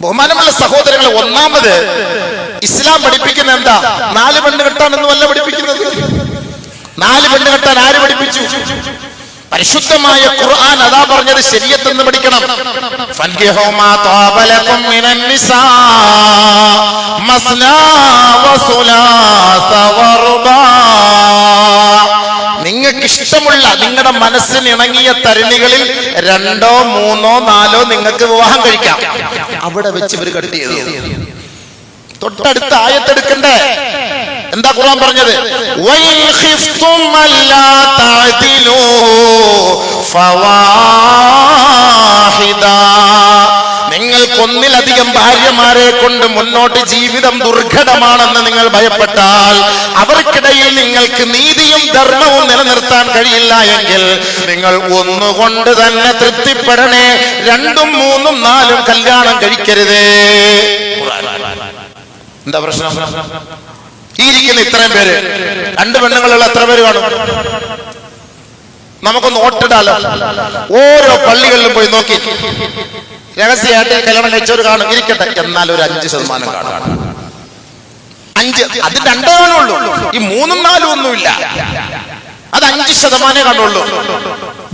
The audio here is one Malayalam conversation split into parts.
ബഹുമാനമുള്ള സഹോദരങ്ങളെ ഒന്നാമത് ഇസ്ലാം പഠിപ്പിക്കുന്ന എന്താ? നാല് പെണ്ണ് കെട്ടാണെന്ന് വല്ല പഠിപ്പിക്കുന്നത്? നാല് പെണ്ണ് കെട്ടാൻ ആര് പഠിപ്പിച്ചു? പരിശുദ്ധമായ ഖുർആൻ അതാ പറഞ്ഞത് ശരിയത്തെന്ന് പഠിക്കണം. നിങ്ങൾക്ക് ഇഷ്ടമുള്ള നിങ്ങളുടെ മനസ്സിന് ഇണങ്ങിയ തരുണികളിൽ രണ്ടോ മൂന്നോ നാലോ നിങ്ങൾക്ക് വിവാഹം കഴിക്കാം. അവിടെ വെച്ച് ഇവർ കട്ട് ചെയ്തു തൊട്ടടുത്ത ആയത്തെടുക്കണ്ടേ? എന്താ ഖുർആൻ പറഞ്ഞത്? വൈൻ ഖിഫ്തും അല്ലാ തഅദിലു ഫവാഹിദ. നിങ്ങൾക്കൊന്നിലധികം ഭാര്യമാരെ കൊണ്ട് മുന്നോട്ട് ജീവിതം ദുർഘടമാണെന്ന് നിങ്ങൾ ഭയപ്പെട്ടാൽ അവർക്കിടയിൽ നിങ്ങൾക്ക് നീതിയും ധർമ്മവും നിലനിർത്താൻ കഴിയില്ല എങ്കിൽ നിങ്ങൾ ഒന്നുകൊണ്ട് തന്നെ തൃപ്തിപ്പെടണേ. രണ്ടും മൂന്നും നാലും കല്യാണം കഴിക്കരുതേ. എന്താ പ്രശ്നം? ഈ ഇരിക്കുന്ന ഇത്രയും പേര്. രണ്ട് പെണ്ണുങ്ങളുള്ള എത്ര പേര് കാണും? നമുക്കൊന്ന് ഓട്ടിടാലോ. ഓരോ പള്ളികളിലും പോയി നോക്കി. രഹസ്യമായിട്ട് കല്യാണം കഴിച്ചവർ കാണും. ഇരിക്കട്ടെ. എന്നാൽ ഒരു അഞ്ച് ശതമാനം കാണും. അഞ്ച്. അത് രണ്ടേ ഈ മൂന്നും നാലും ഒന്നുമില്ല. അത് അഞ്ച് ശതമാനമേ കാണുള്ളൂ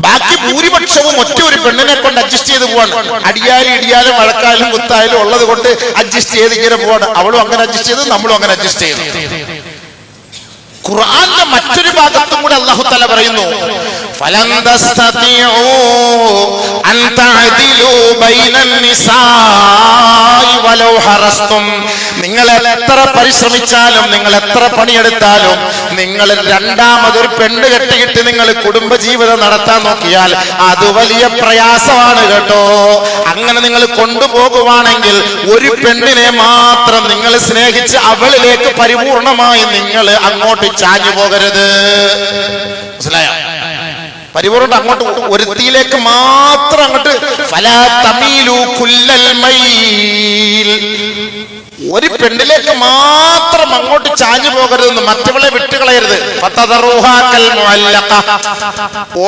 ബാക്കി ഭൂരിപക്ഷവും ഒറ്റ ഒരു പെണ്ണിനെ കൊണ്ട് അഡ്ജസ്റ്റ് ചെയ്ത് പോവാണ്. അടിയാലും ഇടിയാലും മഴക്കാലും കുത്തായാലും ഉള്ളത് കൊണ്ട് അഡ്ജസ്റ്റ് ചെയ്ത് ഇങ്ങനെ പോവാണ്. അവളും അങ്ങനെ അഡ്ജസ്റ്റ് ചെയ്ത് നമ്മളും അങ്ങനെ അഡ്ജസ്റ്റ് ചെയ്തു. ഖുർആന്റെ മറ്റൊരു ഭാഗത്തും കൂടെ അള്ളാഹു തല പറയുന്നു ഫലം تستطيعوا أن تعدلوا بين النساء ولو حرصتم നിങ്ങൾ എത്ര പരിശ്രമിച്ചാലും നിങ്ങൾ എത്ര പണിയെടുത്താലും നിങ്ങൾ രണ്ടാമതൊരു പെണ്ണ് കെട്ടിയിട്ട് നിങ്ങൾ കുടുംബജീവിതം നടത്താൻ നോക്കിയാൽ അത് വലിയ പ്രയാസമാണ് കേട്ടോ. അങ്ങനെ നിങ്ങൾ കൊണ്ടുപോകുവാണെങ്കിൽ ഒരു പെണ്ണിനെ മാത്രം നിങ്ങൾ സ്നേഹിച്ച് അവളിലേക്ക് പരിപൂർണമായി നിങ്ങൾ അങ്ങോട്ട് ചാഞ്ഞു പോകരുത് മനസ്സിലായോ? പരിപൂർണ അങ്ങോട്ട് ഒരുത്തിയിലേക്ക് മാത്രം അങ്ങോട്ട് ഒരു പെണ്ണിലേക്ക് മാത്രം അങ്ങോട്ട് ചാഞ്ഞു പോകരുതെന്ന് മറ്റവളെ വിട്ടുകളയരുത്.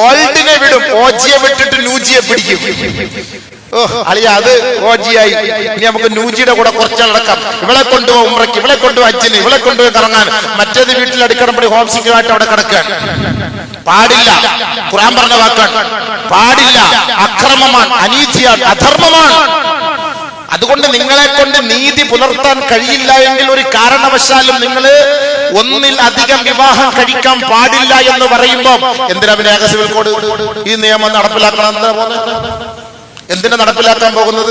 ഓൾഡിനെ വിടും ഓജിയെ വിട്ടിട്ട് നൂജിയെ പിടിക്കും. അളിയ അത് ഓജിയായി. ഇനി നമുക്ക് നൂജിയുടെ കൂടെ കുറച്ച് നടക്കാം. ഇവളെ കൊണ്ടുപോകും ഉമ്രയ്ക്ക് ഇവളെ കൊണ്ടുപോകും അച്ഛന് ഇവളെ കൊണ്ടുപോയി കറങ്ങാൻ. മറ്റേത് വീട്ടിൽ അടുക്കണപ്പടി ഹോം സിക്കുമായിട്ട് അവിടെ കിടക്കാൻ. പാടില്ല. ഖുറാൻ പറഞ്ഞ വാക്കാണ്. പാടില്ല. അക്രമമാണ് അനീതിയാണ് അധർമ്മമാണ്. അതുകൊണ്ട് നിങ്ങളെ കൊണ്ട് നീതി പുലർത്താൻ കഴിയില്ല എങ്കിൽ ഒരു കാരണവശാലും നിങ്ങൾ ഒന്നിൽ അധികം വിവാഹം കഴിക്കാൻ പാടില്ല എന്ന് പറയുമ്പോൾ എന്തിനാ സിവിൽ കോഡ്? ഈ നിയമം നടപ്പിലാക്കണം എന്താ എന്തിനാ നടപ്പിലാക്കാൻ പോകുന്നത്?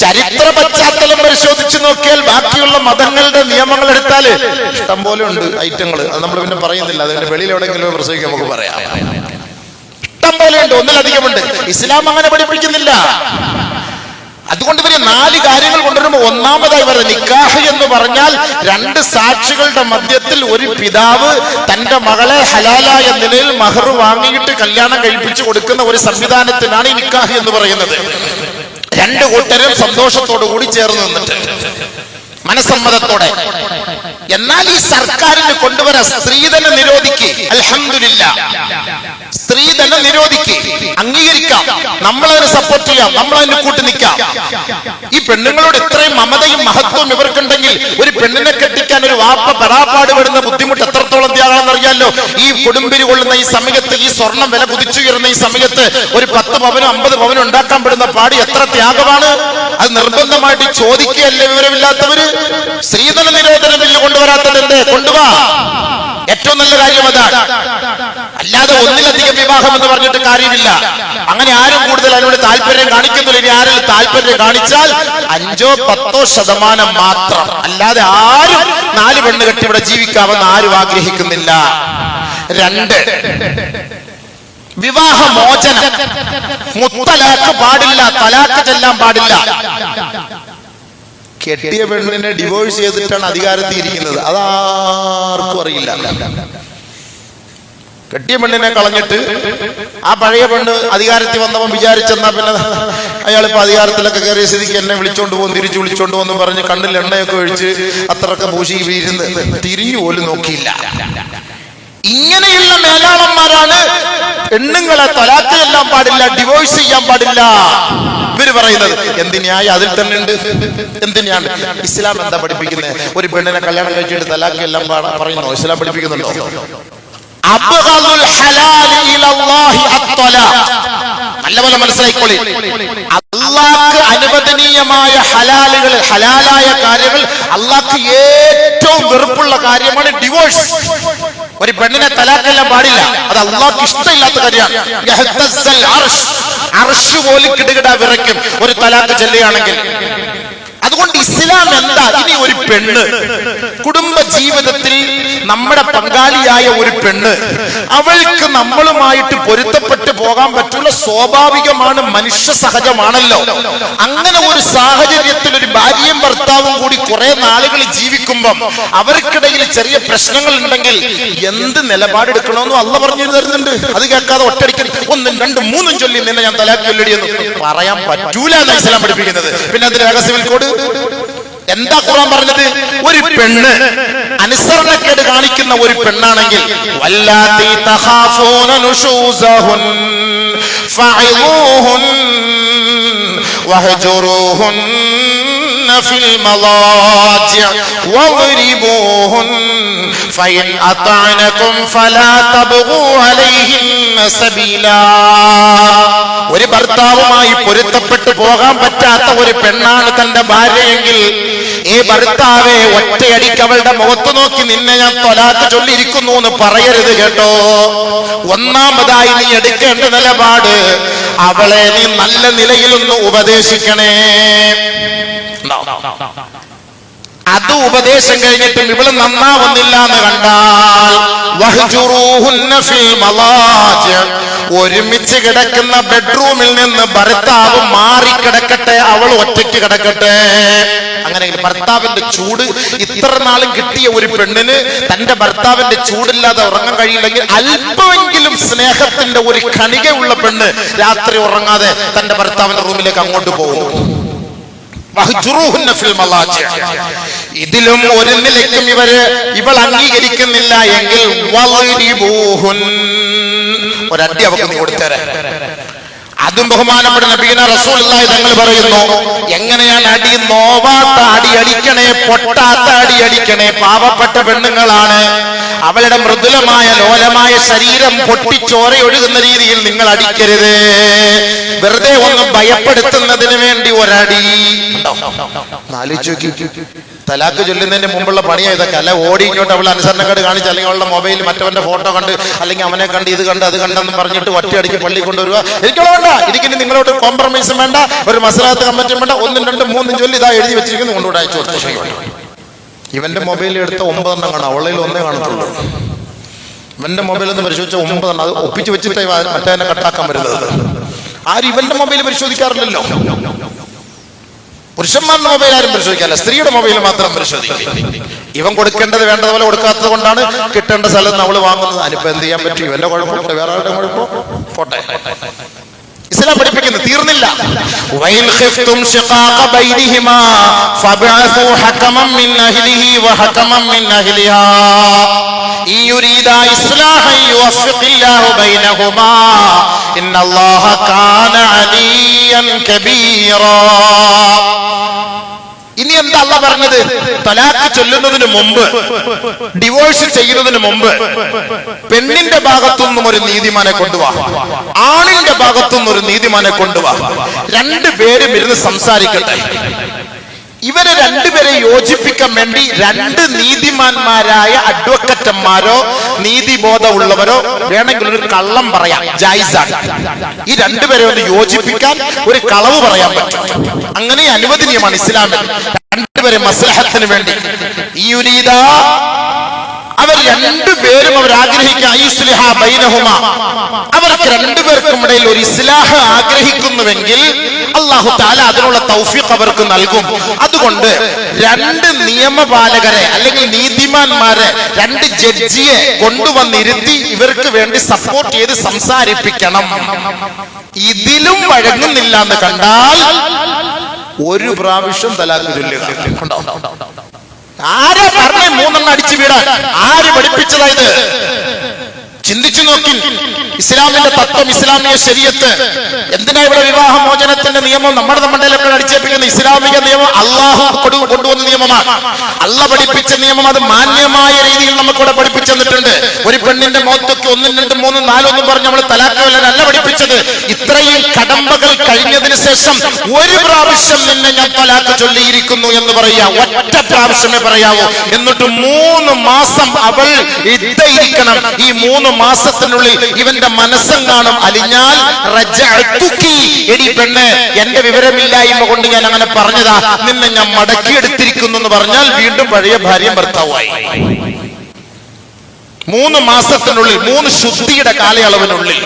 ചരിത്ര പശ്ചാത്തലം പരിശോധിച്ച് നോക്കിയാൽ ബാക്കിയുള്ള മതങ്ങളുടെ നിയമങ്ങൾ എടുത്താൽ ഇഷ്ടം പോലെ ഉണ്ട് ഐറ്റങ്ങൾ അത് നമ്മൾ പിന്നെ പറയുന്നില്ല. അതിന്റെ വെളിയിൽ എവിടെയെങ്കിലും പ്രസവിക്കാൻ നമുക്ക് പറയാം. ഇഷ്ടം പോലെ ഉണ്ട്. ഒന്നിലധികം ഉണ്ട്. ഇസ്ലാം അങ്ങനെ പഠിപ്പിക്കുന്നില്ല. അതുകൊണ്ട് ഇവർ നാല് കാര്യങ്ങൾ കൊണ്ടുവരുമ്പോൾ ഒന്നാമതായി വരുന്നത് നിക്കാഹ് എന്ന് പറഞ്ഞാൽ രണ്ട് സാക്ഷികളുടെ മധ്യത്തിൽ ഒരു പിതാവ് തന്റെ മകളെ ഹലാലായ നിലയിൽ മഹർ വാങ്ങിയിട്ട് കല്യാണം കഴിപ്പിച്ചു കൊടുക്കുന്ന ഒരു സംവിധാനത്തിനാണ് ഈ നിക്കാഹ് എന്ന് പറയുന്നത്. രണ്ട് കൂട്ടരും സന്തോഷത്തോടു കൂടി ചേർന്ന് നിന്നിട്ട് മനസ്സമ്മതത്തോടെ. എന്നാൽ ഈ സർക്കാരിന് കൊണ്ടുവരാൻ സ്ത്രീധന നിരോധിക്ക്. അൽഹംദുലില്ല. സ്ത്രീധന നിരോധിക്കുക അംഗീകരിക്കാം നമ്മളതിനെ സപ്പോർട്ട് ചെയ്യാം നമ്മൾ അതിന്റെ കൂട്ടി നിൽക്കാം. ഈ പെണ്ണുങ്ങളോട് ഇത്രയും മമതയും മഹത്വവും ഇവർക്കുണ്ടെങ്കിൽ ഒരു പെണ്ണിനെ കെട്ടിക്കാൻ ഒരു വാപ്പ പരാപാട് വരുന്ന ബുദ്ധിമുട്ട് എത്രത്തോളം ത്യാഗാണെന്ന് അറിയാലോ ഈ കൊടുമ്പിരി കൊള്ളുന്ന ഈ സമയത്ത് ഈ സ്വർണം വില കുതിച്ചുയരുന്ന ഈ സമയത്ത് ഒരു പത്ത് പവനും അമ്പത് പവനും ഉണ്ടാക്കാൻ പെടുന്ന പാടി എത്ര ത്യാഗമാണ്? അത് നിർബന്ധമായിട്ട് ചോദിക്കുകയല്ലേ വിവരമില്ലാത്തവര്? സ്ത്രീധന നിരോധന ബില്ല് കൊണ്ടുവരാത്തത് എന്തേ കൊണ്ടുവാ. ഏറ്റവും നല്ല കാര്യം അതാണ്. അല്ലാതെ ഒന്നിലധികം വിവാഹം എന്ന് പറഞ്ഞിട്ട് കാര്യമില്ല. അങ്ങനെ ആരും കൂടുതൽ അതിനോട് താല്പര്യം കാണിക്കുന്നില്ല. ഇനി ആരും താല്പര്യം കാണിച്ചാൽ അഞ്ചോ പത്തോ ശതമാനം മാത്രം. അല്ലാതെ ആരും നാല് പെണ്ണ് കെട്ടി ഇവിടെ ജീവിക്കാമെന്ന് ആരും ആഗ്രഹിക്കുന്നില്ല. രണ്ട് വിവാഹ മോചനം മുത്തലാക്ക് പാടില്ല തലാക്ക് ചെല്ലാൻ പാടില്ല. കെട്ടിയ പെണ്ണിനെ ഡിവോഴ്സ് ചെയ്തിട്ടാണ് അധികാരത്തിൽ ഇരിക്കുന്നത് അതാർക്കും അറിയില്ല. കെട്ടിയ പെണ്ണിനെ കളഞ്ഞിട്ട് ആ പഴയ പെണ്ണ് അധികാരത്തിൽ വന്നവൻ വിചാരിച്ചെന്നാ പിന്നെ അയാളിപ്പോ അധികാരത്തിലൊക്കെ കയറിയ സ്ഥിതിക്ക് എന്നെ വിളിച്ചോണ്ട് പോകും തിരിച്ചു വിളിച്ചോണ്ട് പോകുന്നു പറഞ്ഞ് കണ്ണിൽ എണ്ണയൊക്കെ ഒഴിച്ച് അത്രയൊക്കെ പൂശി വീഴുന്ന തിരിഞ്ഞു പോലും നോക്കിയില്ല. ഇങ്ങനെയുള്ള മേലാളന്മാരാണ്. പെണ്ണുങ്ങളെ തലാക്ക് ചെല്ലാൻ പാടില്ല ഡിവോഴ്സ് ചെയ്യാൻ പാടില്ല. ഇവർ പറയുന്നത് എന്തിനായി അതിൽ തന്നെ ഉണ്ട്? എന്തിനാണ് ഇസ്ലാം എന്താ പഠിപ്പിക്കുന്നത്? ഒരു പെണ്ണിനെ കല്യാണം കഴിച്ചിട്ട് തലാക്ക് എല്ലാം പറയുന്നോ? ഇസ്ലാം പഠിപ്പിക്കുന്നുണ്ടോ? നല്ലപോലെ മനസ്സിലായിക്കോളി. അള്ളാഹ്ക്ക് അനുവദനീയമായ ഹലാലുകൾ ഹലാലായ കാര്യങ്ങൾ അള്ളാഹ്ക്ക് ഏറ്റവും വെറുപ്പുള്ള കാര്യമാണ് ഡിവോഴ്സ് ഒരു പെണ്ണിനെ തലാക്കെല്ലാം പാടില്ല. അത് അള്ളാഹ്ക്ക് ഇഷ്ടമില്ലാത്ത കാര്യമാണ്. അർഷ് പോലും കിടുകിട വിറയ്ക്കും. ഒരു തലാക്ക് ചെല്ലുകയാണെങ്കിൽ. അതുകൊണ്ട് ഇസ്ലാം എന്താ? ഇനി ഒരു പെണ്ണ്. കുടുംബ ജീവിതത്തിൽ നമ്മുടെ പങ്കാളിയായ ഒരു പെണ്ണ് അവൾക്ക് നമ്മളുമായിട്ട് പൊരുത്തപ്പെട്ട് പോകാൻ പറ്റുള്ള സ്വാഭാവികമാണ് മനുഷ്യ സഹജമാണല്ലോ അങ്ങനെ ഒരു സാഹചര്യത്തിൽ ഒരു ഭാര്യയും ഭർത്താവും കൂടി കുറെ നാളുകൾ ജീവിക്കുമ്പം അവർക്കിടയിൽ ചെറിയ പ്രശ്നങ്ങൾ ഉണ്ടെങ്കിൽ എന്ത് നിലപാടെടുക്കണമെന്നും അല്ല പറഞ്ഞു തരുന്നുണ്ട്. അത് കേൾക്കാതെ ഒറ്റടിക്കൽ ഒന്നും രണ്ടും മൂന്നും ചൊല്ലി നിന്നെ ഞാൻ തലാക്ക് ചൊല്ലിടിയെന്ന് പറയാൻ പറ്റൂല ഇസ്ലാം പഠിപ്പിക്കുന്നത്. പിന്നെ അതിന്റെ രഹസ്യവിൽ കോഡ് എന്താ ഖുർആൻ പറഞ്ഞത്? ഒരു പെണ്ണ് അനുസരണക്കേട് കാണിക്കുന്ന ഒരു പെണ്ണാണെങ്കിൽ വല്ലാത്തി في المضاجع واضربوهن فإن أطعنكم فلا تبغوا عليهن سبيلا ഒരു ഭർത്താവുമായി പൊരുത്തപ്പെട്ടു പോകാൻ പറ്റാത്ത ഒരു പെണ്ണാണ് തന്റെ ഭാര്യയെങ്കിൽ ഈ ഭർത്താവെ ഒറ്റയടിക്ക് അവളുടെ മുഖത്ത് നോക്കി നിന്നെ ഞാൻ തൊലാക്ക് ചൊല്ലിയിരിക്കുന്നു എന്ന് പറയരുത് കേട്ടോ ഒന്നാമതായി നീ എടുക്കേണ്ട നിലപാട് അവളെ നീ നല്ല നിലയിലൊന്ന് ഉപദേശിക്കണേ അത് ഉപദേശം കഴിഞ്ഞിട്ടും ഇവൾ നന്നാവുന്നില്ല എന്ന് കണ്ടാൽ. ഒരുമിച്ച് കിടക്കുന്ന ബെഡ്റൂമിൽ നിന്ന് ഭർത്താവ് മാറിക്കിടക്കട്ടെ അവൾ ഒറ്റയ്ക്ക് കിടക്കട്ടെ അങ്ങനെ ഭർത്താവിന്റെ ചൂട് ഇത്ര നാളും കിട്ടിയ ഒരു പെണ്ണിന് തന്റെ ഭർത്താവിന്റെ ചൂടില്ലാതെ ഉറങ്ങാൻ കഴിയില്ലെങ്കിൽ അല്പമെങ്കിലും സ്നേഹത്തിന്റെ ഒരു കണികയുള്ള പെണ്ണ് രാത്രി ഉറങ്ങാതെ തന്റെ ഭർത്താവിന്റെ റൂമിലേക്ക് അങ്ങോട്ട് പോകും. ഇതിലും ഒരു നിലയ്ക്കും ഇവർ ഇവൾ അംഗീകരിക്കുന്നില്ല എങ്കിൽ ഒരു ഒരടി അവക്ക് നീ അതും ബഹുമാനപ്പെട്ട നബീന റസൂലുള്ളാഹി തങ്ങൾ പറയുന്നു എങ്ങനെയാണ് അടി? നോവാത്ത അടി അടിക്കണേ പൊട്ടാത്ത അടി അടിക്കണേ പാവപ്പെട്ട പെണ്ണുങ്ങളാണ്. അവളുടെ മൃദുലമായ ലോലമായ ശരീരം പൊട്ടിച്ചോരയൊഴുകുന്ന രീതിയിൽ നിങ്ങൾ അടിക്കരുത്. വെറുതെ ഒന്ന് ഭയപ്പെടുത്തുന്നതിന് വേണ്ടി ഒരടി. ആലോചിച്ച് നോക്കി തലാക്ക് ചൊല്ലുന്നതിന്റെ മുമ്പുള്ള പണിയാ ഇതൊക്കെ. അല്ല ഓടി ഇങ്ങോട്ട് അവൾ അനുസരണക്കേട് കാണിച്ച് അല്ലെങ്കിൽ അവളുടെ മൊബൈൽ മറ്റവന്റെ ഫോട്ടോ കണ്ട് അല്ലെങ്കിൽ അവനെ കണ്ട് ഇത് കണ്ട് അത് കണ്ടെന്ന് പറഞ്ഞിട്ട് ഒറ്റയടിക്ക് പള്ളി കൊണ്ടുവരിക എനിക്കുള്ള വേണ്ട. എനിക്കിനി നിങ്ങളോട് കോംപ്രമൈസും വേണ്ട. ഒരു മസലാത്ത് കമ്പറ്റും വേണ്ട. ഒന്നും രണ്ടും മൂന്നും ചൊല്ലി ഇതാ എഴുതി വെച്ചിരിക്കുന്നു. കൊണ്ടുകൂടെ അയച്ചു കൊടുത്തു. ഇവന്റെ മൊബൈലിൽ എടുത്ത ഒമ്പതെണ്ണം കാണാം. അവളിൽ ഒന്നേ കാണത്തുള്ളൂ. ഇവന്റെ മൊബൈൽ ഒന്ന് പരിശോധിച്ച ഒമ്പതെണ്ണം. അത് ഒപ്പിച്ച് വെച്ചിട്ടേ മറ്റേ കട്ടാക്കാൻ വരുന്നത്. ആരും ഇവന്റെ മൊബൈൽ പരിശോധിക്കാറില്ലല്ലോ. പുരുഷന്മാരുടെ മൊബൈൽ ആരും പരിശോധിക്കാല്ല സ്ത്രീയുടെ മൊബൈൽ മാത്രം പരിശോധിക്കും. ഇവൻ കൊടുക്കേണ്ടത് വേണ്ടതുപോലെ കൊടുക്കാത്തത് കൊണ്ടാണ് കിട്ടേണ്ട സ്ഥലം നമ്മൾ വാങ്ങുന്നത്. അതിനിപ്പോ എന്ത് ചെയ്യാൻ പറ്റും? ഇവന്റെ കുഴപ്പമുണ്ട് വേറെ ആരുടെ കുഴപ്പം? പോട്ടെ. ഇസ്ലാം പഠിപ്പിക്കുന്നു. തീർന്നില്ല. വൈൽ ഖിഫ്തും ശിഖാഖ ബൈനിഹിമാ ഫബഅസു ഹകമൻ മിൻ അഹ്ലിഹി വഹകമൻ മിൻ അഹ്ലിഹാ. ഇൻ യുരീദാ യുവഫിഖില്ലാഹു ബൈനഹുമാ. ഇന്നല്ലാഹ كان അലിയൻ كبيرا ഇനി എന്താ അല്ല പറഞ്ഞത്? തലാക്ക് ചൊല്ലുന്നതിന് മുമ്പ് ഡിവോഴ്സ് ചെയ്യുന്നതിന് മുമ്പ് പെണ്ണിന്റെ ഭാഗത്തുനിന്നും ഒരു നീതിമാനെ കൊണ്ടുവാ. ആണിന്റെ ഭാഗത്തുനിന്നും ഒരു നീതിമാനെ കൊണ്ടുവാ. രണ്ടുപേരും ഇരുന്ന് സംസാരിക്കട്ടെ. ഇവരെ രണ്ടുപേരെ യോജിപ്പിക്കാൻ വേണ്ടി രണ്ട് നീതിമാന്മാരായ അഡ്വക്കറ്റന്മാരോ നീതിബോധമുള്ളവരോ വേണമെങ്കിൽ ഒരു കള്ളം പറയാം ജായിസാണ്. ഈ രണ്ടുപേരെ ഒന്ന് യോജിപ്പിക്കാൻ ഒരു കളവ് പറയാൻ പറ്റും. അങ്ങനെ അനുവദനീയമാണ് ഇസ്ലാമിൽ രണ്ടുപേരെ മസ്ലഹത്തിന് വേണ്ടി. ഈ ഉരീദ അവർ രണ്ടുപേരും അവർ ആഗ്രഹിക്കുക അവർക്ക് രണ്ടുപേർക്കും ഇടയിൽ ഒരു ഇസ്ലാഹ് ആഗ്രഹിക്കുന്നുവെങ്കിൽ അള്ളാഹു താല അതിനുള്ള തൗഫീഖ് അവർക്ക് നൽകും. അതുകൊണ്ട് രണ്ട് നിയമപാലകരെ അല്ലെങ്കിൽ നീതിമാന്മാരെ രണ്ട് ജഡ്ജിയെ കൊണ്ടുവന്നിരുത്തി ഇവർക്ക് വേണ്ടി സപ്പോർട്ട് ചെയ്ത് സംസാരിപ്പിക്കണം. ഇതിലും വഴങ്ങുന്നില്ല എന്ന് കണ്ടാൽ ഒരു പ്രാവശ്യം തലാഖ് ആരാ പറഞ്ഞ മൂന്നെണ്ണം അടിച്ചു വീടാൻ ആര് പഠിപ്പിച്ചതായത് ചിന്തിച്ചു നോക്കി. ഇസ്ലാമിന്റെ തത്വം ഇസ്ലാമിക ശരീരത്ത്. എന്തിനാ ഇവിടെ വിവാഹ മോചനത്തിന്റെ നിയമം? നമ്മുടെ നമ്മുടെ അടിച്ചേൽപ്പിക്കുന്ന ഇസ്ലാമിക നിയമം അള്ളാഹു കൊണ്ടുവന്ന നിയമമാണ്. അല്ല പഠിപ്പിച്ച നിയമം അത് മാന്യമായ രീതിയിൽ നമുക്കിവിടെ പഠിപ്പിച്ചു തന്നിട്ടുണ്ട്. ഒരു പെണ്ണിന്റെ മോത്തൊക്കെ ഒന്നും രണ്ടും മൂന്നും നാലൊന്നും പറഞ്ഞ് നമ്മൾ തലാക്കല്ല പഠിപ്പിച്ചത്. ഇത്രയും കടമ്പകൾ കഴിഞ്ഞതിന് ശേഷം ഒരു പ്രാവശ്യം നിന്നെ ഞാൻ തലാക്ക് ചൊല്ലിയിരിക്കുന്നു എന്ന് പറയാ. ഒറ്റ പ്രാവശ്യമേ പറയാവൂ. എന്നിട്ട് മൂന്ന് മാസം അവൾ ഇരിക്കണം ഈ മൂന്ന് മാസത്തിനുള്ളിൽ ഇവന്റെ മനസ്സെങ്ങാനും അലിഞ്ഞാൽ. എടി പെണ്ണ് എന്റെ വിവരമില്ലായ്മ കൊണ്ട് ഞാൻ അങ്ങനെ പറഞ്ഞതാ. നിന്നെ ഞാൻ മടക്കിയെടുത്തിരിക്കുന്നു എന്ന് പറഞ്ഞാൽ വീണ്ടും പഴയ ഭാര്യ ഭർത്താവായി മൂന്ന് മാസത്തിനുള്ളിൽ മൂന്ന് ശുദ്ധിയുടെ കാലയളവിനുള്ളിൽ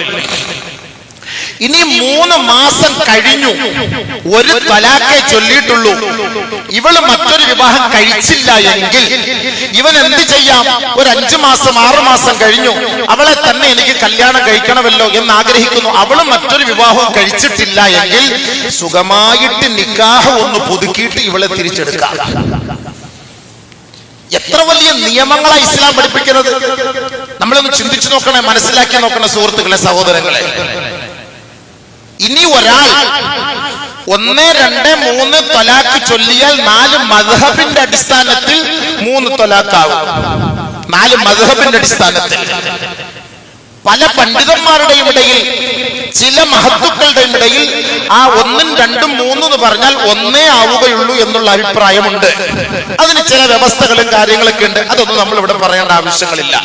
ഇനി മൂന്ന് മാസം കഴിഞ്ഞു. ഒരു തലാക്കെ ചൊല്ലിയിട്ടുള്ളൂ. ഇവൾ മറ്റൊരു വിവാഹം കഴിച്ചില്ല എങ്കിൽ ഇവൻ എന്ത് ചെയ്യാം? ഒരു അഞ്ചു മാസം ആറു മാസം കഴിഞ്ഞു. അവളെ തന്നെ എനിക്ക് കല്യാണം കഴിക്കണമല്ലോ എന്ന് ആഗ്രഹിക്കുന്നു. അവൾ മറ്റൊരു വിവാഹവും കഴിച്ചിട്ടില്ല എങ്കിൽ സുഖമായിട്ട് നിക്കാഹ് ഒന്ന് പുതുക്കിയിട്ട് ഇവളെ തിരിച്ചെടുക്കാം. എത്ര വലിയ നിയമങ്ങളാണ് ഇസ്ലാം പഠിപ്പിക്കുന്നത്? നമ്മളൊന്ന് ചിന്തിച്ചു നോക്കണേ മനസ്സിലാക്കി നോക്കണേ സുഹൃത്തുക്കളെ സഹോദരങ്ങളെ. ഇനി ഒരാൾ ഒന്ന് രണ്ട് മൂന്ന് തൊലാക്ക് ചൊല്ലിയാൽ നാല് മധബിന്റെ അടിസ്ഥാനത്തിൽ മൂന്ന് തൊലാക്കാവും നാല് മധബിന്റെ അടിസ്ഥാനത്തിൽ. പല പണ്ഡിതന്മാരുടെയും ഇടയിൽ ചില മഹത്വക്കളുടെയും ഇടയിൽ ആ ഒന്നും രണ്ടും മൂന്നും പറഞ്ഞാൽ ഒന്നേ ആവുകയുള്ളൂ എന്നുള്ള അഭിപ്രായമുണ്ട്. അതിന് ചില വ്യവസ്ഥകളും കാര്യങ്ങളൊക്കെ ഉണ്ട്. അതൊന്നും നമ്മൾ ഇവിടെ പറയേണ്ട ആവശ്യങ്ങളില്ല.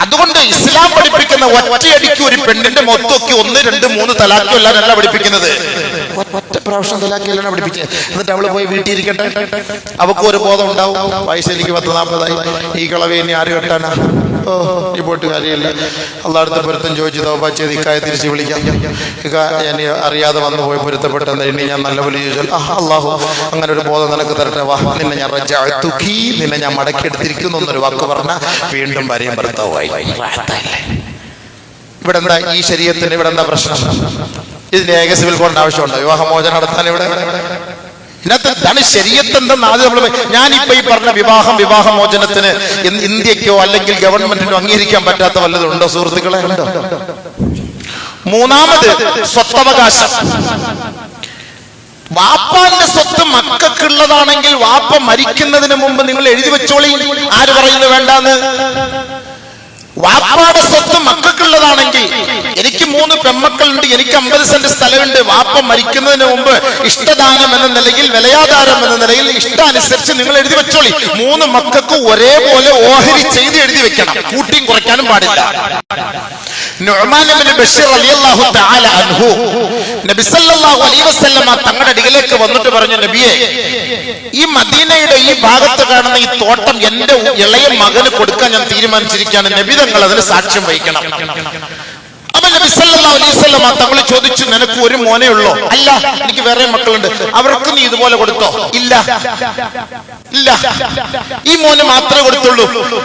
അതുകൊണ്ട് ഇസ്ലാം പഠിപ്പിക്കുന്ന ഒറ്റയടിക്ക് ഒരു പെണ്ണിന്റെ മൊത്തമൊക്കെ ഒന്ന് രണ്ട് മൂന്ന് തലാക്കും അല്ലാതല്ല പഠിപ്പിക്കുന്നത്. ഒറ്റ പ്രാവശ്യം തലാക്കിയല്ലാണ് പഠിപ്പിച്ചത്. എന്നിട്ട് അവൾ പോയി വീട്ടിൽ ഇരിക്കട്ടെ അവക്കും ഒരു ബോധം ഉണ്ടാവും. വയസ്സ് എനിക്ക് പത്ത് നാൽപ്പതായി. ഈ കളവെ ഇനി ആര് കെട്ടാനാ? ഓ ഈ പോട്ട് കാര്യമില്ല. അള്ളാടുത്ത പൊരുത്തം ചോദിച്ചു തോപ്പാ ചെയ്ത് ഇക്കായ തിരിച്ച് വിളിക്കാം. ഇക്ക ഞാൻ അറിയാതെ വന്നു പോയി പൊരുത്തപ്പെട്ടെന്ന് ഇനി ഞാൻ നല്ല പോലെ ചോദിച്ചാൽ ആ അള്ളാഹു അങ്ങനെ ഒരു ബോധം നിനക്ക് തരട്ടെ. വാ നിന്നെ ഞാൻ റജാഴ്ത്തുക്കി നിന്നെ ഞാൻ മടക്കിയെടുത്തിരിക്കുന്നു. എന്നൊരു വാക്ക് പറഞ്ഞ വീണ്ടും വരെയും ഭർത്താവായി ഇവിടെന്താ ഈ ശരീരത്തിന് ഇവിടെ എന്താ പ്രശ്നം? ഇതിന്റെ ഏക സിവിൽ കോഡിന്റെ ആവശ്യമുണ്ടോ. വിവാഹമോചനം നടത്താൻ ഇവിടെ. ഇതിനകത്ത് ഇതാണ് ശരീരത്ത് എന്തെന്ന് ആദ്യം നമ്മൾ ഞാനിപ്പോ ഈ പറഞ്ഞ വിവാഹം വിവാഹമോചനത്തിന് ഇന്ത്യക്കോ അല്ലെങ്കിൽ ഗവൺമെന്റിനോ അംഗീകരിക്കാൻ പറ്റാത്ത വല്ലതും ഉണ്ടോ സുഹൃത്തുക്കളെ? മൂന്നാമത് സ്വത്തവകാശം. വാപ്പാന്റെ സ്വത്ത് മക്കൾക്കുള്ളതാണെങ്കിൽ വാപ്പ മരിക്കുന്നതിന് മുമ്പ് നിങ്ങൾ എഴുതി വെച്ചോളി. ആര് പറയുന്നു വേണ്ടാന്ന്? വാപ്പാടെ സ്വത്ത് എനിക്ക് മൂന്ന് പെമ്മക്കളുണ്ട് എനിക്ക് അമ്പത് സെന്റ് സ്ഥലമുണ്ട്. വാപ്പ മരിക്കുന്നതിന് മുമ്പ് ഇഷ്ടദാനം എന്ന നിലയിൽ വിലയാധാരം എന്ന നിലയിൽ ഇഷ്ടാനുസരിച്ച് നിങ്ങൾ എഴുതി വെച്ചോളി. മൂന്ന് മക്കൾക്ക് ഒരേപോലെ ഓഹരി ചെയ്ത് എഴുതി വെക്കണം. കൂട്ടിയും കുറയ്ക്കാനും പാടില്ല. തങ്ങളുടെ അടിയിലേക്ക് വന്നിട്ട് പറഞ്ഞു നബിയെ ഈ മദീനയുടെ ഈ ഭാഗത്ത് കാണുന്ന ഈ തോട്ടം എന്റെ ഇളയ മകന് കൊടുക്കാൻ ഞാൻ തീരുമാനിച്ചിരിക്കുകയാണ്. നബി തങ്ങൾ അതിന് സാക്ഷ്യം വഹിക്കണം. തങ്ങൾ ചോദിച്ചു നിനക്ക് ഒരു മോനെ ഉള്ളോ? അല്ല. എനിക്ക് വേറെ മക്കളുണ്ട്. അവർക്ക് നീ ഇതുപോലെ കൊടുത്തോ? ഇല്ല. ഇല്ല. ഈ മോന് മാത്രമേ കൊടുത്തുള്ളൂ.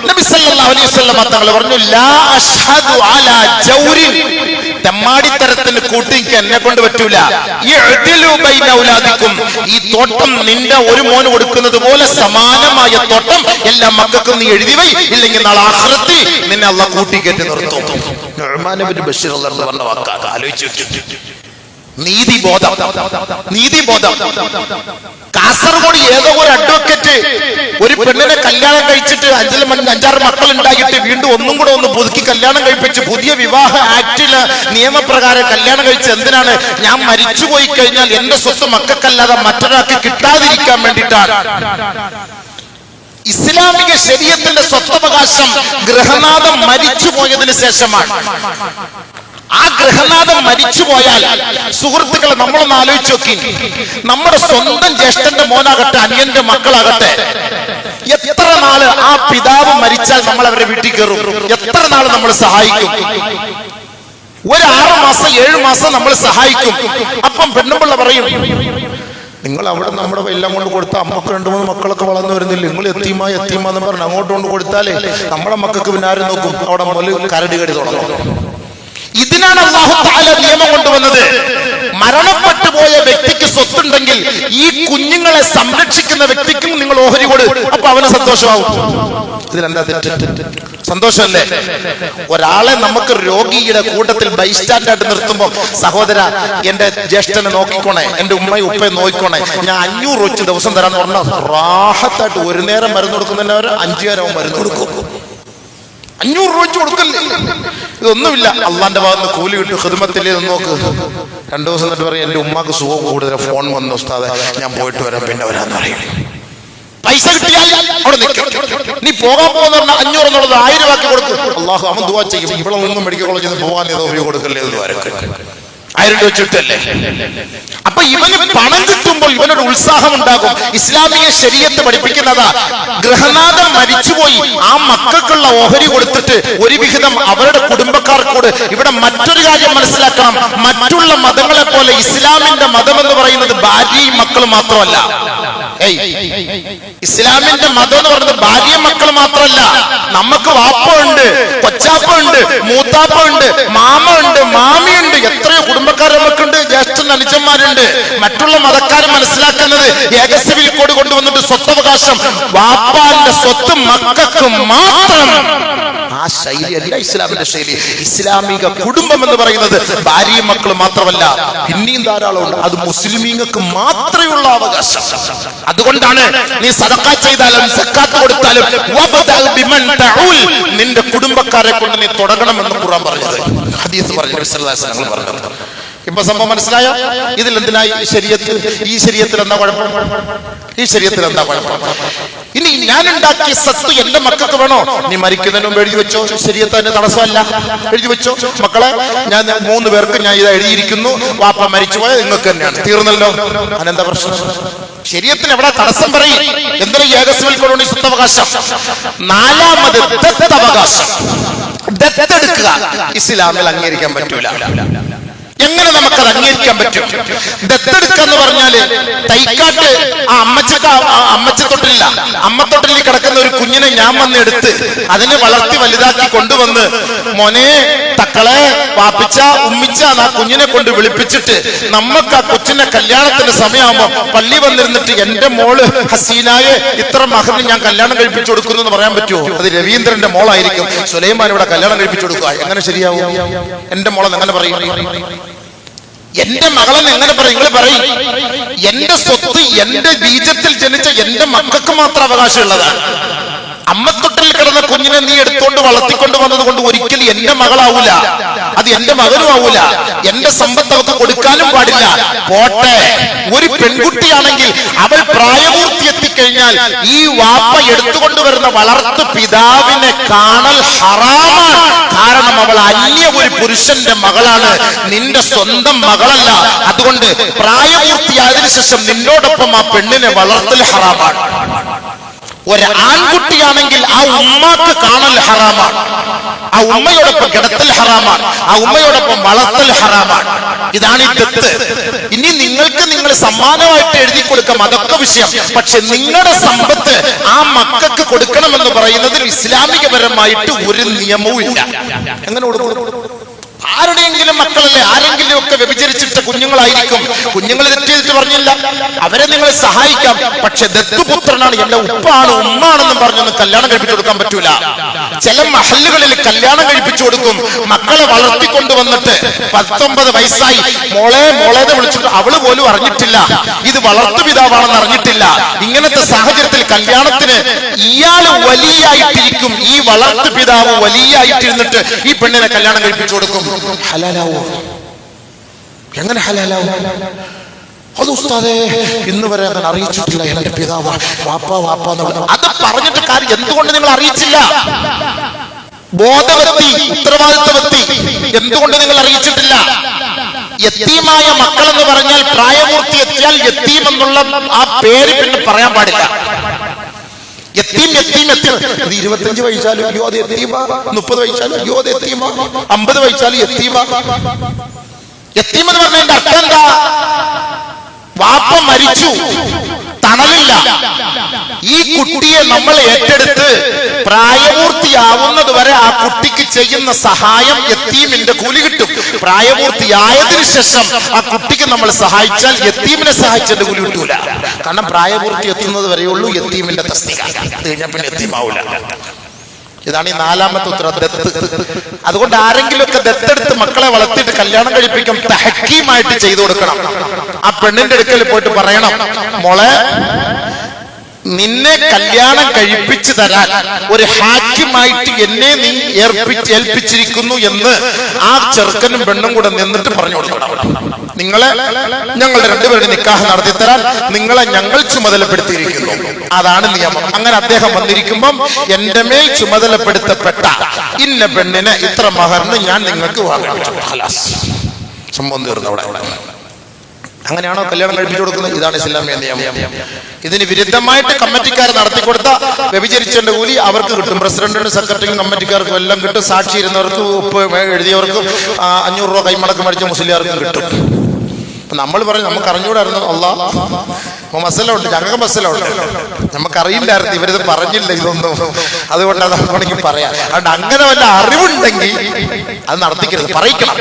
നബി സല്ലല്ലാഹു അലൈഹി വസല്ലമ തങ്ങൾ പറഞ്ഞു ലാ അഷ്ഹദു അലാ ജൗരിൻ. തെമ്മാടിത്തരത്തിന് കൂട്ടിക്ക് എന്നെ കൊണ്ട് പറ്റൂല. ഈ തോട്ടം നിന്റെ ഒരു മോന് കൊടുക്കുന്നത് പോലെ സമാനമായ തോട്ടം എല്ലാ മക്കൾക്കും നീ എഴുതി വൈ. ഇല്ലെങ്കിൽ നാളെ ആഖിറത്തിൽ നിന്നെ അള്ള കൂട്ടിക്കേറ്റി നിർത്തും. ബഷീർ പറഞ്ഞ വാക്കാ. ആലോചിച്ചു നീതിബോധം. നീതിബോധം. കാസർഗോഡ് ഏതോ ഒരു അഡ്വക്കേറ്റ് ഒരു പെണ്ണിനെ കല്യാണം കഴിച്ചിട്ട് അഞ്ചിൽ അഞ്ചാറ് മക്കൾ ഉണ്ടായിട്ട് വീണ്ടും ഒന്നും കൂടെ ഒന്ന് പുതുക്കി കല്യാണം കഴിപ്പിച്ച് പുതിയ വിവാഹ ആക്ടിൽ നിയമപ്രകാരം കല്യാണം കഴിച്ച് എന്തിനാണ്? ഞാൻ മരിച്ചു പോയി കഴിഞ്ഞാൽ എന്റെ സ്വത്ത് മക്കൾക്കല്ലാതെ മറ്റൊരാൾക്ക് കിട്ടാതിരിക്കാൻ വേണ്ടിയിട്ടാണ്. ഇസ്ലാമിക ശരീരത്തിന്റെ സ്വത്തവകാശം ഗൃഹനാഥം മരിച്ചു പോയതിനു ശേഷമാണ്. ആ ഗൃഹനാഥം മരിച്ചു പോയാൽ സുഹൃത്തുക്കളെ നമ്മളൊന്ന് ആലോചിച്ച് നോക്കി. നമ്മുടെ സ്വന്തം ജ്യേഷ്ഠന്റെ മോനാകട്ടെ അന്യന്റെ മക്കളാകട്ടെ എത്ര നാൾ ആ പിതാവ് മരിച്ചാൽ നമ്മൾ അവരെ വീട്ടിൽ കയറും? എത്ര നാൾ നമ്മൾ സഹായിക്കും? ഒരു ആറ് മാസം ഏഴ് മാസം നമ്മൾ സഹായിക്കും. അപ്പം പെണ്ണുമ്പിള്ള പറയും നിങ്ങൾ അവിടെ നമ്മുടെ എല്ലാം കൊണ്ട് കൊടുത്ത അമ്മയ്ക്ക് രണ്ടു മൂന്ന് മക്കളൊക്കെ വളർന്നു വരുന്നില്ല? നിങ്ങൾ എത്തിയുമാ എത്തിയുമാ എന്ന് പറഞ്ഞ് അങ്ങോട്ട് കൊണ്ട് കൊടുത്താലേ നമ്മുടെ മക്കൾക്ക് പിന്നെ ആരും നോക്കും. അവിടെ മുതൽ കരടി കടി തുടങ്ങും. ഇതിനാണ് അള്ളാഹു താല നിയമം കൊണ്ടുവന്നത്. മരണപ്പെട്ടു പോയ വ്യക്തിക്ക് സ്വത്തുണ്ടെങ്കിൽ ഈ കുഞ്ഞുങ്ങളെ സംരക്ഷിക്കുന്ന വ്യക്തിക്കും നിങ്ങൾ ഓഹരി കൊടു. അപ്പൊ അവന് സന്തോഷമാവും. ഇതിലെന്താ സന്തോഷമല്ലേ? ഒരാളെ നമുക്ക് രോഗിയുടെ കൂട്ടത്തിൽ ബൈസ്റ്റാൻഡായിട്ട് നിർത്തുമ്പോൾ സഹോദര എന്റെ ജ്യേഷ്ഠനെ നോക്കിക്കോണേ എന്റെ ഉമ്മയും ഉപ്പയും നോക്കിക്കോണേ ഞാൻ അഞ്ഞൂറ് വെച്ച് ദിവസം തരാന്ന് പറഞ്ഞാൽ റാഹത്തായിട്ട് ഒരു നേരം മരുന്ന് കൊടുക്കുന്നതിന് അഞ്ചു നേരവും മരുന്ന് കൊടുക്കും. അഞ്ഞൂറ് രൂപ വെച്ച് കൊടുക്കല്ലേ? ഇതൊന്നുമില്ല. അള്ളാന്റെ ഭാഗത്ത് നിന്ന് കൂലി കിട്ടും ഹിദ്മത്തില്ലേ ഒന്ന് നോക്ക്. രണ്ടു ദിവസം എന്നിട്ട് പറയും എന്റെ ഉമ്മാക്ക് സുഖം കൂടുതൽ ഫോൺ വന്നു ഉസ്താദെ ഞാൻ പോയിട്ട് വരാം. പിന്നെ വരാന്ന് പറയും. പൈസ കിട്ടിയാൽ അവിടെ നിൽക്കും നീ പോകാൻ പോകുന്ന പറഞ്ഞാൽ അഞ്ഞൂറ് എന്നുള്ളത് ആയിരം ആക്കി കൊടുക്കും. അള്ളാഹു അവൻ ദുവാ ചെയ്യും. ഇവിടെ ഒന്നും മെഡിക്കൽ കോളേജിൽ നിന്ന് പോകാൻ ഏതോ ഉപയോഗം കൊടുക്കല്ലേ എന്ന് വരക്കും രൂപ വെച്ചിട്ടല്ലേ അപ്പൊ ഇവന് പണം കിട്ടുമ്പോൾ ഇവനൊരു ഉത്സാഹം ഉണ്ടാകും. ഇസ്ലാമിക ശരീരത്ത് പഠിപ്പിക്കുന്നതാ. ഗൃഹനാഥൻ മരിച്ചുപോയി. ആ മക്കൾക്കുള്ള ഓഹരി കൊടുത്തിട്ട് ഒരു വിഹിതം അവരുടെ കുടുംബക്കാർക്കോട് ഇവിടെ മറ്റൊരു കാര്യം മനസ്സിലാക്കണം. മറ്റുള്ള മതങ്ങളെ പോലെ ഇസ്ലാമിന്റെ മതം എന്ന് പറയുന്നത് ഭാര്യയും മക്കളും മാത്രമല്ല. ഇസ്ലാമിന്റെ മതം എന്ന് പറയുന്നത് ഭാര്യ മക്കൾ മാത്രമല്ല. നമുക്ക് വാപ്പ ഉണ്ട് കൊച്ചാപ്പ ഉണ്ട് മൂത്താപ്പ ഉണ്ട് മാമ ഉണ്ട് മാമിയുണ്ട് എത്രയോ കുടുംബക്കാർ നമുക്കുണ്ട്? ജ്യേഷ്ഠൻ അനുജന്മാരുണ്ട്. മറ്റുള്ള മതക്കാർ മനസ്സിലാക്കുന്നത് ഏകസിവിൽ കോഡ് കൊണ്ടുവന്നിട്ട് സ്വത്തവകാശം. വാപ്പാന്റെ സ്വത്ത് മക്കൾക്ക് മാത്രം. ആ ശൈലി അല്ല ഇസ്ലാമിന്റെ ശൈലി. ഇസ്ലാമിക കുടുംബം എന്ന് പറയുന്നത് ഭാര്യയും മക്കളും മാത്രമല്ല പിന്നെയും ധാരാളം ഉണ്ട് അത് മുസ്ലിമീങ്ങൾക്ക് മാത്രമേ ഉള്ള അവകാശം. അതുകൊണ്ടാണ് നീ സദക്ക ചെയ്താലും സക്കാത്ത് കൊടുത്താലും നിന്റെ കുടുംബക്കാരെ കൊണ്ട് നീ തുടങ്ങണമെന്ന് ഖുർആൻ പറഞ്ഞത്. ഹദീസ് പറഞ്ഞു പറഞ്ഞത് ഇപ്പൊ സംഭവം മനസ്സിലായോ? ഇതിൽ എന്തിനായി ഈ ശരീരത്തിൽ ഈ ശരീരത്തിൽ എന്താ കുഴപ്പം? ഈ ശരീരത്തിൽ എന്താ കുഴപ്പം? ഇനി ഞാൻ ഉണ്ടാക്കിയ സത്ത് എന്റെ മക്കൾക്ക് വേണോ? നീ മരിക്കുന്നതിന് മുമ്പ് എഴുതി വെച്ചോ. ശരീരത്തെ തന്നെ തടസ്സമല്ല. എഴുതി വെച്ചോ. മക്കളെ ഞാൻ മൂന്ന് പേർക്ക് ഞാൻ ഇത് എഴുതിയിരിക്കുന്നു. വാപ്പ മരിച്ചുപോയ നിങ്ങൾക്ക് തന്നെയാണ്. തീർന്നല്ലോ. അതെന്താ പ്രശ്നം? ശരീരത്തിന് എവിടെ തടസ്സം പറയും? എന്തിനാ ഏകസ്വൽക്കൊള്ളുണ്ട് സ്വത്തവകാശം? നാലാമത് ദത്തവകാശം. ദത്തെടുക്കുക. ഇസ്ലാമിൽ അംഗീകരിക്കാൻ പറ്റൂല. എങ്ങനെ നമുക്കത് അംഗീകരിക്കാൻ പറ്റും? ദത്തെടുക്കുക എന്ന് പറഞ്ഞാൽ തൈക്കാട്ട് ആ അമ്മച്ചക്ക അമ്മച്ചത്തൊട്ടില്ല അമ്മത്തൊട്ടിലിൽ കിടക്കുന്ന ഒരു കുഞ്ഞിനെ ഞാൻ വന്ന് എടുത്ത് അതിനെ വളർത്തി വലുതാക്കി കൊണ്ടുവന്ന് മോനെ തക്കളെ വാപ്പിച്ച ഉമ്മിച്ച ആ കുഞ്ഞിനെ കൊണ്ട് വിളിപ്പിച്ചിട്ട് നമുക്ക് ആ കൊച്ചിനെ കല്യാണത്തിന്റെ സമയമാകുമ്പോ പള്ളി വന്നിരുന്നിട്ട് എന്റെ മോൾ ഹസീനായെ ഇത്ര മഹറിന് ഞാൻ കല്യാണം കഴിപ്പിച്ചു കൊടുക്കുന്നു എന്ന് പറയാൻ പറ്റുമോ അത് രവീന്ദ്രന്റെ മോളായിരിക്കും. സുലൈമാൻ ഇവിടെ കല്യാണം കഴിപ്പിച്ചു കൊടുക്കുക. എങ്ങനെ ശരിയാവും? എന്റെ മോളെ അങ്ങനെ പറയും? എന്റെ മകളെന്ന് എങ്ങനെ പറയും? നിങ്ങൾ പറയും. എന്റെ സ്വത്ത് എന്റെ ബീജത്തിൽ ജനിച്ച എന്റെ മക്കൾക്ക് മാത്രം അവകാശമുള്ളതാണ്. അമ്മത്തൊട്ടിൽ കിടന്ന കുഞ്ഞിനെ നീ എടുത്തോണ്ട് വളർത്തിക്കൊണ്ട് വന്നത് കൊണ്ട് ഒരിക്കലും എന്റെ മകളാവൂല. അത് എന്റെ മകനും ആവൂല. എന്റെ സമ്പത്ത് അവർക്ക് കൊടുക്കാനും പാടില്ല. പോട്ടെ. ഒരു പെൺകുട്ടിയാണെങ്കിൽ അവൾ പ്രായപൂർത്തി എത്തിക്കഴിഞ്ഞാൽ ഈ വാപ്പ എടുത്തുകൊണ്ടുവരുന്ന വളർത്തു പിതാവിനെ കാണൽ ഹറാമാണ്. കാരണം അവൾ അന്യ ഒരു പുരുഷന്റെ മകളാണ്. നിന്റെ സ്വന്തം മകളല്ല. അതുകൊണ്ട് പ്രായപൂർത്തിയായതിനു ശേഷം നിന്നോടൊപ്പം ആ പെണ്ണിനെ വളർത്തൽ ഹറാമാണ്. ഒരു ആൺകുട്ടിയാണെങ്കിൽ ആ ഉമ്മാക്ക് കാണൽ ഹറാമാണ്. ആ ഉമ്മയോടൊപ്പം കിടത്തൽ ഹറാമാണ്. ആ ഉമ്മയോടൊപ്പം വളർത്തൽ ഹറാമാണ്. ഇതാണ് ഈ തെത്ത് ഇനി നിങ്ങൾക്ക് നിങ്ങൾ സമ്മാനമായിട്ട് എഴുതി കൊടുക്കാം അതൊക്കെ വിഷയം. പക്ഷെ നിങ്ങളുടെ സമ്പത്ത് ആ മക്കൾക്ക് കൊടുക്കണമെന്ന് പറയുന്നതിൽ ഇസ്ലാമികപരമായിട്ട് ഒരു നിയമവും ഇല്ല എങ്ങനെ കൊടുക്കും? ആരുടെയെങ്കിലും മക്കളല്ലേ? ആരെങ്കിലും ഒക്കെ വ്യഭിചരിച്ചിട്ട് കുഞ്ഞുങ്ങളായിരിക്കും. കുഞ്ഞുങ്ങൾ തെറ്റ് ചെയ്തിട്ട് പറഞ്ഞില്ല. അവരെ നിങ്ങൾ സഹായിക്കാം. പക്ഷെ ദത്തുപുത്രനാണ് എന്റെ ഉപ്പാണ് ഉമ്മാണെന്നും പറഞ്ഞൊന്നും കല്യാണം കഴിപ്പിച്ചു കൊടുക്കാൻ പറ്റൂല. ചില മഹല്ലുകളിൽ കല്യാണം കഴിപ്പിച്ചു കൊടുക്കും. മക്കളെ വളർത്തിക്കൊണ്ട് വന്നിട്ട് പത്തൊമ്പത് വയസ്സായി. മോളെ മോളേനെ വിളിച്ചിട്ട് അവൾ പോലും അറിഞ്ഞിട്ടില്ല. ഇത് വളർത്തു പിതാവാണെന്ന് അറിഞ്ഞിട്ടില്ല. ഇങ്ങനത്തെ സാഹചര്യത്തിൽ കല്യാണത്തിന് ഇയാൾ വലിയായിട്ടിരിക്കും. ഈ വളർത്തു പിതാവ് വലിയായിട്ടിരുന്നിട്ട് ഈ പെണ്ണിനെ കല്യാണം കഴിപ്പിച്ചു കൊടുക്കും. ഹലാലാവോ എങ്ങനെ ഹലാലാവോ അത് ഉസ്താദേ ഇന്ന് വരെ അങ്ങനെ അറിയിച്ചിട്ടില്ല എന്റെ പിതാവ്. വാപ്പ വാപ്പ എന്നുള്ളത് അത് പറഞ്ഞിട്ട് കാര്യം എന്തുകൊണ്ട് നിങ്ങൾ അറിയിച്ചില്ല? ബോധവത്തി ഉത്തരവാദിത്വവത്തി എന്തുകൊണ്ട് നിങ്ങൾ അറിയിച്ചിട്ടില്ല? യത്തീമായ മക്കൾ എന്ന് പറഞ്ഞാൽ പ്രായപൂർത്തി എത്തിയാൽ യത്തീം എന്നുള്ള ആ പേര് പിന്നെ പറയാൻ പാടില്ല. യത്തീം യത്തീം അത് ഇരുപത്തഞ്ച് വയസ്സാലും അയ്യോ അത് എത്തീമ മുപ്പത് വയസ്സാലും അയ്യോ അത് എത്തീമ അമ്പത് വയസ്സാലും എത്തീമ എത്തീമെന്ന് പറഞ്ഞതിന്റെ അർത്ഥം എന്താ വാപ്പ മരിച്ചു. തണലില്ല. ഈ കുട്ടിയെ നമ്മൾ ഏറ്റെടുത്ത് പ്രായപൂർത്തിയാവുന്നത് വരെ ആ കുട്ടിക്ക് ചെയ്യുന്ന സഹായം എത്തീമിന്റെ കൂലി കിട്ടും. പ്രായപൂർത്തിയായതിനു ശേഷം ആ കുട്ടിക്ക് നമ്മൾ സഹായിച്ചാൽ എത്തീമിനെ സഹായിച്ചതിന്റെ കൂലി കിട്ടൂല. കാരണം പ്രായപൂർത്തി എത്തുന്നത് വരെയുള്ളൂ എത്തീമിന്റെ തസ്തിക. അത് കഴിഞ്ഞാൽ പിന്നെ എത്തീമാവൂല ഇതാണ് ഈ നാലാമത്തെ ഉത്തരം. ദത്ത് അതുകൊണ്ട് ആരെങ്കിലുമൊക്കെ ദത്തെടുത്ത് മക്കളെ വളർത്തിയിട്ട് കല്യാണം കഴിപ്പിക്കും തഹക്കീമായിട്ട് ചെയ്തു കൊടുക്കണം. ആ പെണ്ണിന്റെ അടുക്കൽ പോയിട്ട് പറയണം മോളെ നിന്നെ കല്യാണം കഴിപ്പിച്ചു തരാൻ ഒരു ഹാക്കിമായിട്ട് എന്നെ നീ ഏർപ്പിച്ച് ഏൽപ്പിച്ചിരിക്കുന്നു എന്ന് ആ ചെറുക്കനും പെണ്ണും കൂടെ നിന്നിട്ട് പറഞ്ഞു കൊടുക്കണം. നിങ്ങളെ ഞങ്ങളുടെ രണ്ടുപേരുടെ നിക്കാഹ് നടത്തി തരാൻ നിങ്ങളെ ഞങ്ങൾ ചുമതലപ്പെടുത്തിയിരിക്കുന്നു. അതാണ് നിയമം. അങ്ങനെ അദ്ദേഹം വന്നിരിക്കുമ്പം എന്റെ മേൽ ചുമതലപ്പെടുത്തപ്പെട്ട ഇന്ന പെണ്ണിനെ ഇത്ര മഹറിന് ഞാൻ നിങ്ങൾക്ക് വാങ്ങി. ഹലാസ് സംഭവം തീർന്നു അവിടെ. അങ്ങനെയാണോ കല്യാണം കഴിപ്പിച്ചു കൊടുക്കുന്നത്? ഇതാണ് ഇസ്ലാമിയ നിയമം. ഇതിന് വിരുദ്ധമായിട്ട് കമ്മിറ്റിക്കാർ നടത്തി കൊടുത്ത വ്യഭിചരിച്ചതിന്റെ കൂലി അവർക്ക് കിട്ടും. പ്രസിഡന്റിനും സെക്രട്ടറിക്കും കമ്മിറ്റിക്കാർക്കും എല്ലാം കിട്ടും. സാക്ഷി ഇരുന്നവർക്ക് ഉപ്പ് എഴുതിയവർക്കും അഞ്ഞൂറ് രൂപ കൈമടക്കം അടിച്ച മുസ്ലിയാർക്കും കിട്ടും. അപ്പൊ നമ്മൾ പറഞ്ഞു നമുക്ക് അറിഞ്ഞുകൂടായിരുന്നു അള്ളാ അപ്പൊ മസലുണ്ട് ഞങ്ങൾക്ക് മസലുണ്ട് നമുക്കറിയില്ലായിരുന്നു ഇവരിത് പറഞ്ഞില്ല ഇതൊന്നും. അതുകൊണ്ട് അത് വേണമെങ്കിൽ പറയാം. അതുകൊണ്ട് അങ്ങനെ വല്ല അറിവുണ്ടെങ്കിൽ അത് നടത്തിക്കരുത് പറയിക്കണം.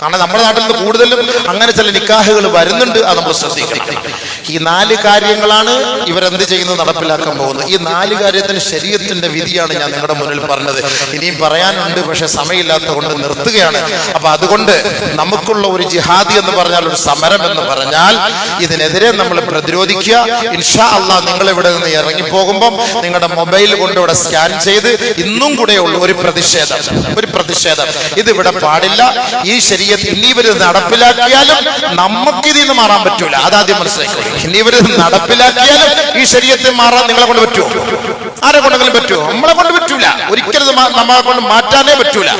കാരണം നമ്മുടെ നാട്ടിൽ നിന്ന് കൂടുതലും അങ്ങനെ ചില നിക്കാഹുകൾ വരുന്നുണ്ട് അത് നമ്മൾ ശ്രദ്ധിക്കണം. ഈ നാല് കാര്യങ്ങളാണ് ഇവരെന്ത് ചെയ്യുന്നത് നടപ്പിലാക്കാൻ പോകുന്നത്. ഈ നാല് കാര്യത്തിന് ശരീരത്തിന്റെ വിധിയാണ് ഞാൻ നിങ്ങളുടെ മുന്നിൽ പറഞ്ഞത്. ഇനിയും പറയാനുണ്ട് പക്ഷെ സമയമില്ലാത്ത കൊണ്ട് നിർത്തുകയാണ്. അപ്പൊ അതുകൊണ്ട് നമുക്കുള്ള ഒരു ജിഹാദി എന്ന് പറഞ്ഞാൽ ഒരു സമരം എന്ന് പറഞ്ഞാൽ ഇതിനെതിരെ നമ്മൾ പ്രതിരോധിക്കുക ഇൻഷാ അള്ളാഹ് നിങ്ങൾ ഇവിടെ നിന്ന് ഇറങ്ങി പോകുമ്പോൾ നിങ്ങളുടെ മൊബൈൽ കൊണ്ട് ഇവിടെ സ്കാൻ ചെയ്ത് ഇന്നും കൂടെ ഉള്ള ഒരു പ്രതിഷേധം ഒരു പ്രതിഷേധം. ഇത് ഇവിടെ പാടില്ല. ഈ ശരീരത്തിൽ ഇനി ഇവർ നടപ്പിലാക്കിയാലും നമുക്ക് ഇതിൽ നിന്ന് മാറാൻ പറ്റൂല. അതാദ്യം മനസ്സിലാക്കുക ഇനി ഇവർ നടപ്പിലാക്കിയാലും ഈ ശരീരത്തിൽ മാറാൻ നിങ്ങളെ കൊണ്ട് പറ്റുമോ? ആരെ കൊണ്ടെങ്കിലും പറ്റുമോ? നമ്മളെ കൊണ്ട് പറ്റൂല. ഒരിക്കലും നമ്മളെ കൊണ്ട് മാറ്റാനേ പറ്റൂല.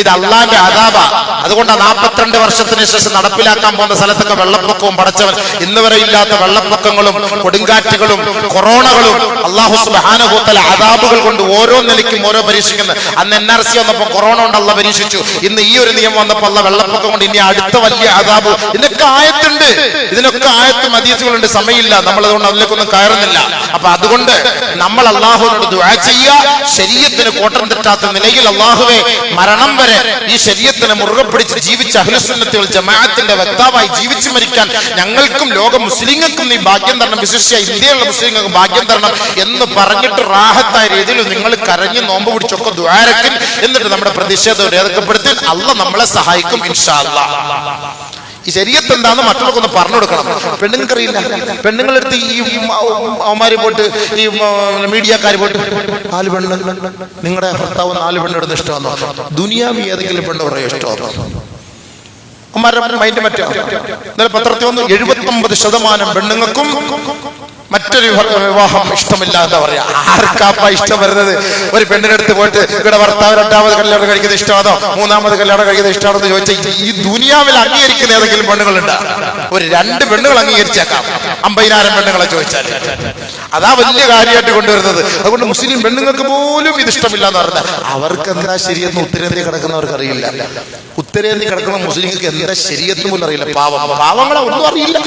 ഇത് അള്ളാന്റെ അതാപ അതുകൊണ്ട് നാൽപ്പത്തിരണ്ട് വർഷത്തിന് ശേഷം നടപ്പിലാക്കാൻ പോകുന്ന സ്ഥലത്തൊക്കെ വെള്ളപ്പൊക്കവും പടച്ചവൻ. ഇന്ന് വരെ ഇല്ലാത്ത വെള്ളപ്പൊക്കങ്ങളും കൊടുങ്കാറ്റുകളും കൊറോണകളും അള്ളാഹു സുബാനുഭൂത്തല അതാബുകൾ കൊണ്ട് ഓരോ നിലയ്ക്കും ഓരോ പരീക്ഷിക്കുന്നത് അന്ന് എൻ ആർ സി വന്നപ്പോൾ കൊറോണ കൊണ്ട് അള്ള പരീക്ഷിച്ചു. ഇന്ന് ഈ ഒരു നിയമം വന്നപ്പോൾ അള്ള വെള്ളപ്പൊക്കം കൊണ്ട് ഇനി അടുത്ത വലിയ അതാബ് ഇതിനൊക്കെ ആയത്തുണ്ട്. ഇതിനൊക്കെ ആയത്ത് മദീസുകളുണ്ട് സമയമില്ല. നമ്മൾ അതുകൊണ്ട് അതിലേക്കൊന്നും കയറുന്നില്ല. അപ്പൊ അതുകൊണ്ട് നമ്മൾ അള്ളാഹുവിനോട് ദുആ ചെയ്യുക. ശരീരത്തിന് കോട്ടം തെറ്റാത്ത നിലയിൽ അള്ളാഹുവെ മരണം വരെ ഈ ശരീരത്തിനെ മുറുകെ പിടിച്ച് ജീവിച്ച അഹ്ലുസുന്നത്തുകൾ ജമാഅത്തിന്റെ വക്താവായി ജീവിച്ചു മരിക്കാൻ ഞങ്ങൾക്കും ലോക മുസ്ലിങ്ങൾക്കും നീ ഭാഗ്യം തരണം. വിശിഷ്യ ഇന്ത്യയിലുള്ള മുസ്ലിങ്ങൾക്ക് ഭാഗ്യം തരണം എന്ന് പറഞ്ഞിട്ട് റാഹത്തായ രീതിയിൽ നിങ്ങൾ കരഞ്ഞ് നോമ്പ് പിടിച്ചൊക്കെ ദ്വാരക്കും എന്നിട്ട് നമ്മുടെ പ്രതിഷേധം രേഖപ്പെടുത്തി അല്ല നമ്മളെ സഹായിക്കും ഇൻഷാ അല്ലാ. ഈ ശരീരത്ത് എന്താന്ന് മറ്റുള്ളവർക്ക് ഒന്ന് പറഞ്ഞു കൊടുക്കണം. പെണ്ണുങ്ങൾക്കറിയില്ല. പെണ്ണുങ്ങളെടുത്ത് ഈ അവന്മാര് പോയിട്ട് ഈ മീഡിയക്കാർ പോയിട്ട് നാല് പെണ്ണ്. നിങ്ങളുടെ ഭർത്താവ് നാല് പെണ്ണെടുത്ത് ഇഷ്ടമാണോ ദുനിയാവി ഏതെങ്കിലും പെണ്ണ് പറയാൻ ഇഷ്ടമാണോ അമ്മാരുടെ മൈൻഡ് മറ്റോ. ഇന്നലെ പത്രത്തിൽ വന്നു എഴുപത്തി ഒമ്പത് ശതമാനം പെണ്ണുങ്ങൾക്കും മറ്റൊരു വിവാഹം ഇഷ്ടമില്ല എന്താ പറയാ. ആർക്കാപ്പ ഇഷ്ടം വരുന്നത്? ഒരു പെണ്ണിനടുത്ത് പോയിട്ട് ഇവിടെ ഭർത്താവ് രണ്ടാമത് കല്യാണം കഴിക്കുന്നത് ഇഷ്ടമാണോ? മൂന്നാമത് കല്യാണം കഴിക്കുന്നത് ഇഷ്ടമാണോ എന്ന് ചോദിച്ചാൽ ഈ ദുനിയാവിൽ അംഗീകരിക്കുന്ന ഏതെങ്കിലും പെണ്ണുകളുണ്ട് ഒരു രണ്ട് പെണ്ണുകൾ അംഗീകരിച്ചേക്കാം. അമ്പതിനായിരം പെണ്ണുങ്ങളെ ചോദിച്ചാൽ അതാ വലിയ കാര്യമായിട്ട് കൊണ്ടുവരുന്നത്. അതുകൊണ്ട് മുസ്ലിം പെണ്ണുങ്ങൾക്ക് പോലും ഇത് ഇഷ്ടമില്ല എന്ന് പറഞ്ഞാൽ അവർക്ക് എന്താ ശരിയെന്ന് ഉത്തരേന്ത്യ കിടക്കുന്നവർക്ക് അറിയില്ല. ഉത്തരേന്ത്യ കിടക്കുന്ന മുസ്ലിങ്ങൾക്ക് എന്താ ശരിയെന്ന് പോലും അറിയില്ല. പാവം. പാവങ്ങളെ ഒന്നും അറിയില്ല.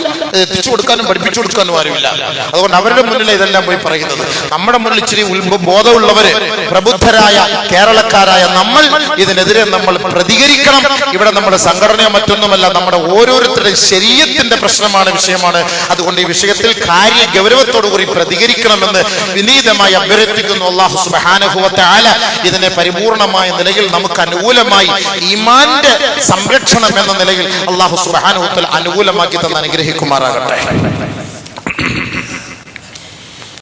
എത്തിച്ചു കൊടുക്കാനും പഠിപ്പിച്ചു കൊടുക്കാനും ആരുമില്ല. അതുകൊണ്ട് അവരുടെ മുന്നിൽ ഇതെല്ലാം പോയി പറയുന്നത്. നമ്മുടെ മുന്നിൽ ഇച്ചിരി ബോധമുള്ളവര് പ്രബുദ്ധരായ കേരളക്കാരായ നമ്മൾ ഇതിനെതിരെ നമ്മൾ പ്രതികരിക്കണം. ഇവിടെ നമ്മുടെ സംഘടനയോ മറ്റൊന്നുമല്ല നമ്മുടെ ഓരോരുത്തരുടെയും ശരീരത്തിന്റെ പ്രശ്നമാണ് വിഷയമാണ്. അതുകൊണ്ട് ഈ വിഷയത്തിൽ കാര്യ ഗൗരവത്തോടു കൂടി പ്രതികരിക്കണമെന്ന് വിനീതമായി അഭ്യർത്ഥിക്കുന്നു അള്ളാഹു സുബാനുഭവത്തെ ആല ഇതിനെ പരിപൂർണമായ നിലയിൽ നമുക്ക് അനുകൂലമായി ഈമാന്റെ സംരക്ഷണം എന്ന നിലയിൽ അള്ളാഹു സുബാനുഭവത്തിൽ അനുകൂലമാക്കി തന്ന അനുഗ്രഹിക്കുമാറാകട്ടെ.